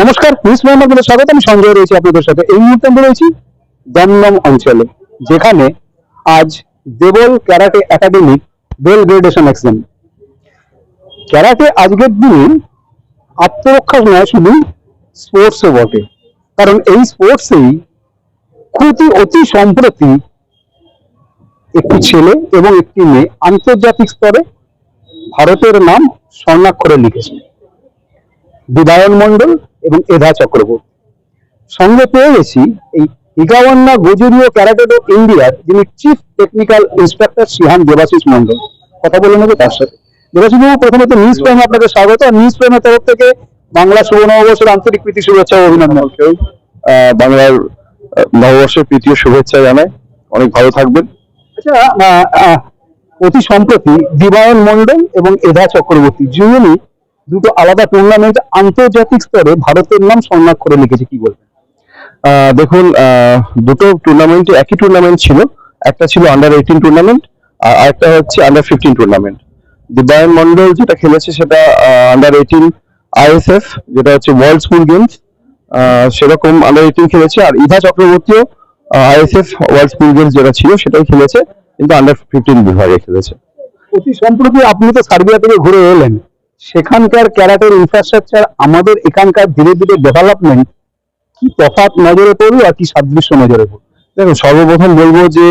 নমস্কার নিউজ আপনাদের স্বাগত। আমি সঞ্জয় রয়েছি আপনাদের সাথে। এই মুহূর্তে আমরা রয়েছি দমদম অঞ্চলে, যেখানে আজ দেবল ক্যারাটে বেল গ্রেডেশন ক্যারাটে আজকের দিনে আত্মরক্ষা নয় শুধু স্পোর্টসও বটে। কারণ এই স্পোর্টসেই খুবই অতি সম্প্রতি একটি ছেলে এবং একটি মেয়ে আন্তর্জাতিক স্তরে ভারতের নাম স্বর্ণাক্ষরে লিখেছে। বিদায়ন মণ্ডল এবং এধা চক্রবর্তী। সঙ্গে পেয়ে গেছি এই ইগাওয়ান্না গোজুরিও ক্যারাটেডো ইন্ডিয়ার যিনি chief technical inspector Shihan Debashis Mondal. কথা বলে নেব তার সাথে। দেবাশিস বাবু প্রথমত নিউজ প্রেমে আপনাকে স্বাগত। আর নিউজ প্রেমের তরফ থেকে বাংলা শুভ নববর্ষের আন্তরিক প্রীতি শুভেচ্ছা ও অভিনন্দন। বাংলার নববর্ষের প্রীতীয় শুভেচ্ছা জানাই। অনেক ভালো থাকবেন। আচ্ছা অতি সম্প্রতি দিবায়ন মণ্ডল এবং এধা চক্রবর্তী দুজনই দুটো আলাদা টুর্নামেন্ট আন্তর্জাতিক স্তরে ভারতের নাম স্বর্ণাক্ষরে লিখেছে কি বলবেন? দেখুন দুটো টুর্নামেন্ট একই টুর্নামেন্ট ছিল। একটা ছিল আন্ডার এইটিন টুর্নামেন্ট আর একটা হচ্ছে under fifteen tournament Dibayan Mondal যেটা খেলেছে সেটা আন্ডার এইটিন আইএসএফ যেটা হচ্ছে ওয়ার্ল্ড স্কুল গেমস সেরকম আন্ডার এইটিন খেলেছে। আর ইভা চক্রবর্তীও আইএসএফ ওয়ার্ল্ড স্কুল গেমস যেটা ছিল সেটাই খেলেছে। কিন্তু আন্ডার ফিফটিন বিভাগে খেলেছে। অতি সম্প্রতি আপনি তো সার্বিয়া থেকে ঘুরে এলেন। সেখানকার ক্যারাটের ইনফ্রাস্ট্রাকচার আমাদের এখানকার ধীরে ধীরে ডেভেলপমেন্ট কি তফাৎ নজরে পড়ল আর কি সাদৃশ্য নজরে পড়ল দেখুন, সর্বপ্রথম বলব যে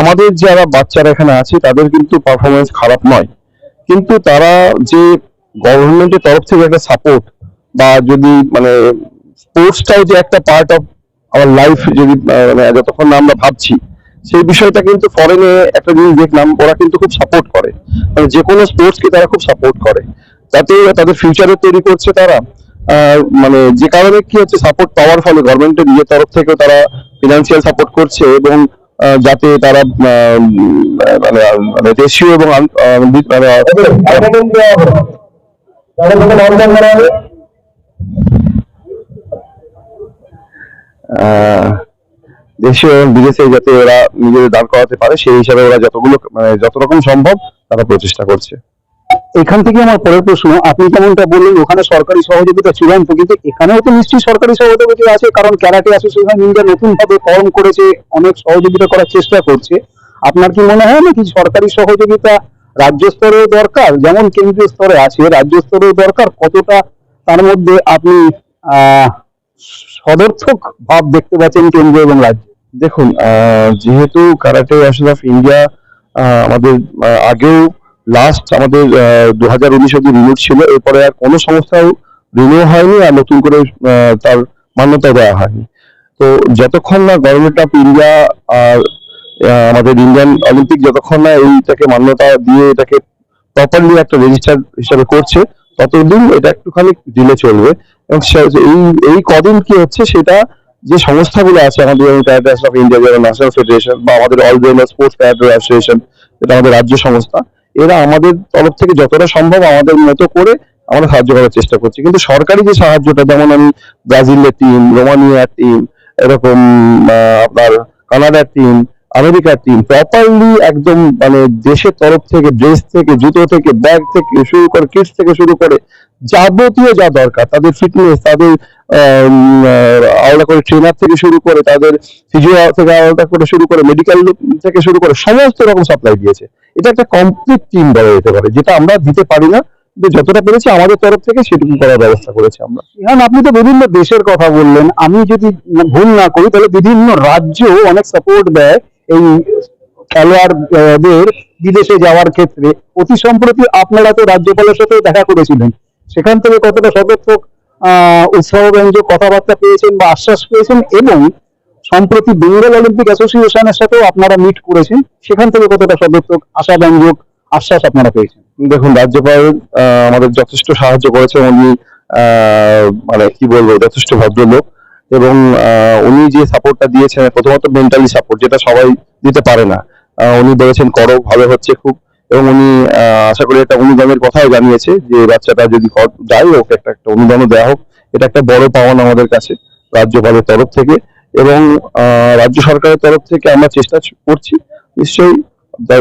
আমাদের যারা বাচ্চারা এখানে আছে, তাদের কিন্তু পারফরমেন্স খারাপ নয়। কিন্তু তারা যে গভর্নমেন্টের তরফ থেকে একটা সাপোর্ট বা যদি মানে স্পোর্টসটাও যে একটা পার্ট অফ আমার লাইফ যদি মানে যতক্ষণ আমরা ভাবছি সেই বিষয়টা কিন্তু ফরেনে একটা জিনিস দেখলাম ওরা কিন্তু খুব সাপোর্ট করে। মানে যে কোনো স্পোর্টসকে তারা খুব সাপোর্ট করে। তাতে তাদের ফিউচারে তৈরি করছে তারা। মানে যে কারণে কি হচ্ছে সাপোর্ট পাওয়ার ফলে গভর্নমেন্টের নিজের তরফ থেকে তারা ফিনান্সিয়াল সাপোর্ট করছে এবং যাতে তারা মানে মানে দেশীয় এবং আহ, দেশীয় এবং বিদেশে যাতে ওরা নিজেদের দাঁড় করাতে পারে, সেই হিসাবে ওরা যতগুলো মানে যত রকম সম্ভব তারা প্রচেষ্টা করছে। এখান থেকে আমার পরের প্রশ্ন, আপনি যেমনটা বললেন, ওখানে সরকারি সহযোগিতা চূড়ান্ত, কিন্তু এখানেও তো নিশ্চয়ই সরকারি সহযোগিতা আছে, কারণ ক্যারাটে অ্যাসোসিয়েশন ইন্ডিয়া নতুন ভাবে ফর্ম করেছে, অনেক সহযোগিতা করার চেষ্টা করছে। আপনার কি মনে হয় না কি সরকারি সহযোগিতা রাজ্য স্তরেও দরকার? যেমন কেন্দ্রীয় স্তরে আছে, রাজ্য স্তরেও দরকার? কতটা তার মধ্যে আপনি, আহ সদর্থক ভাব দেখতে পাচ্ছেন কেন্দ্র এবং রাজ্য। দেখুন যেহেতু কারাটে অ্যাসোসিয়েশন অফ ইন্ডিয়া আমাদের আগেও লাস্ট আমাদের দু হাজার উনিশ অব্দি রিনিউ ছিল, এরপরে আর কোনো সংস্থাও রিনিউ হয়নি আর নতুন করে তার মান্যতা দেওয়া হয়নি। তো যতক্ষণ না গভর্নমেন্ট অফ ইন্ডিয়া আর আমাদের ইন্ডিয়ান অলিম্পিক যতক্ষণ না এইটাকে মান্যতা দিয়ে এটাকে প্রপারলি একটা রেজিস্টার হিসাবে করছে, ততদিন এটা একটুখানি ডিলে চলবে। এবং এই এই কদিন কি হচ্ছে সেটা যে সংস্থাগুলো আছে আমাদের ইন্ডিয়া ন্যাশনাল ফেডারেশন বা আমাদের all India sports karate association যেটা আমাদের রাজ্য সংস্থা, এরা আমাদের তরফ থেকে যতটা সম্ভব আমাদের মতো করে আমরা সাহায্য করার চেষ্টা করছি। কিন্তু সরকারি যে সাহায্যটা, যেমন আমি ব্রাজিলের টিম রোমানিয়ার টিম এরকম আপনার কানাডার টিম আমেরিকার টিম প্রপারলি একদম মানে দেশের তরফ থেকে ড্রেস থেকে, জুতো থেকে ব্যাগ থেকে শুরু করে কিটস থেকে শুরু করে যাবতীয় যা দরকার, তাদের ফিটনেস তাদের আলাদা করে ট্রেনার থেকে শুরু করে, তাদের ফিজিও থেকে আলাদা করে শুরু করে মেডিকেল থেকে শুরু করে, সমস্ত রকম সাপ্লাই দিয়েছে। এটা একটা কমপ্লিট টিম বলা যেতে পারে, যেটা আমরা দিতে পারি না যতটা পেরেছি আমাদের তরফ থেকে সেটুকু করার ব্যবস্থা করেছি আমরা। হ্যাঁ আপনি তো বিভিন্ন দেশের কথা বললেন, আমি যদি ভুল না করি, তাহলে বিভিন্ন রাজ্য অনেক সাপোর্ট দেয় এই খেলোয়াড়দের বিদেশে যাওয়ার ক্ষেত্রে, অতি সম্প্রতি আপনারা তো রাজ্যপালের সাথে দেখা করেছিলেন। সেখান থেকে কতটা সদর্থক আহ উৎসাহব্যঞ্জক কথাবার্তা পেয়েছেন বা আশ্বাস পেয়েছেন এবং সম্প্রতি বেঙ্গল অলিম্পিক অ্যাসোসিয়েশনের সাথেও আপনারা মিট করেছেন, সেখান থেকে কতটা সদর্থক আশাব্যঞ্জক আশ্বাস আপনারা পেয়েছেন? দেখুন, রাজ্যপাল আমাদের যথেষ্ট সাহায্য করেছে উনি মানে কি বলব, যথেষ্ট ভদ্রলোক। এবং উনি যে সাপোর্টটা দিয়েছেন, প্রথমত মেন্টালি সাপোর্ট যেটা সবাই দিতে পারে না। উনি বলেছেন, করো, ভালো হচ্ছে খুব। এবং উনি আশা করি একটা অনুদানের কথাও জানিয়েছে, যে বাচ্চাটা যদি যায়, ওকে একটা একটা অনুদানও দেওয়া হোক। এটা একটা বড় পাওয়ান আমাদের কাছে রাজ্যপালের তরফ থেকে। এবং রাজ্য সরকারের তরফ থেকে আমরা চেষ্টা করছি। নিশ্চয়ই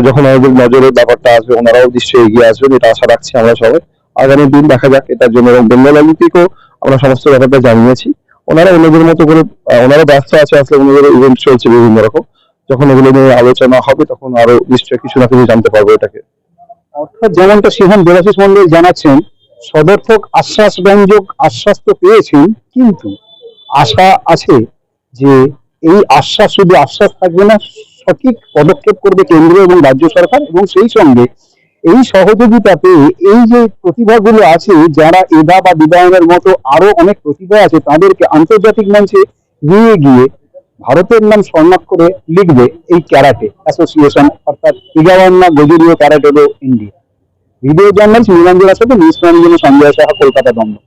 যখন আমাদের নজরে ব্যাপারটা আসবে, ওনারাও নিশ্চয়ই এগিয়ে আসবেন। এটা আশা রাখছি আমরা সবাই। আগামী দিন দেখা যাক, এটার জন্য এবং বেঙ্গল অলিম্পিকও আমরা সমস্ত ব্যাপারটা জানিয়েছি। ওনারা অন্যদের মতো করে ওনারা ব্যস্ত আছে, আসলে ওনাদের ইভেন্ট চলছে বিভিন্ন রকম। যখন এগুলো নিয়ে আলোচনা হবে, তখন আরও নিশ্চয়ই কিছু না কিছু জানতে পারব এটাকে। অর্থাৎ যেমনটা সিংহন দেবাশিস মন্ডল জানাচ্ছেন, সদর্থক আশ্বাস ব্যঞ্জক আশ্বাস তো পেয়েছেন, কিন্তু আশা আছে যে এই আশ্বাস শুধু আশ্বাস থাকবে না, সঠিক পদক্ষেপ করবে কেন্দ্র এবং রাজ্য সরকার এবং সেই সঙ্গে এই সহযোগিতা পেয়ে এই যে প্রতিভাগুলো আছে, যারা এদা বা বিদায়নের মতো আরও অনেক প্রতিভা আছে, তাদেরকে আন্তর্জাতিক মঞ্চে নিয়ে গিয়ে ভারতের নাম স্বর্ণাক্ষরে লিখবে এই ক্যারাটে, অ্যাসোসিয়েশন, অর্থাৎ ইগাওয়ান্না Gojuryu karate India. Video journalist নীলাঞ্জনার সাথে নিউজ সঞ্জয় সাহা, কলকাতা দমদম।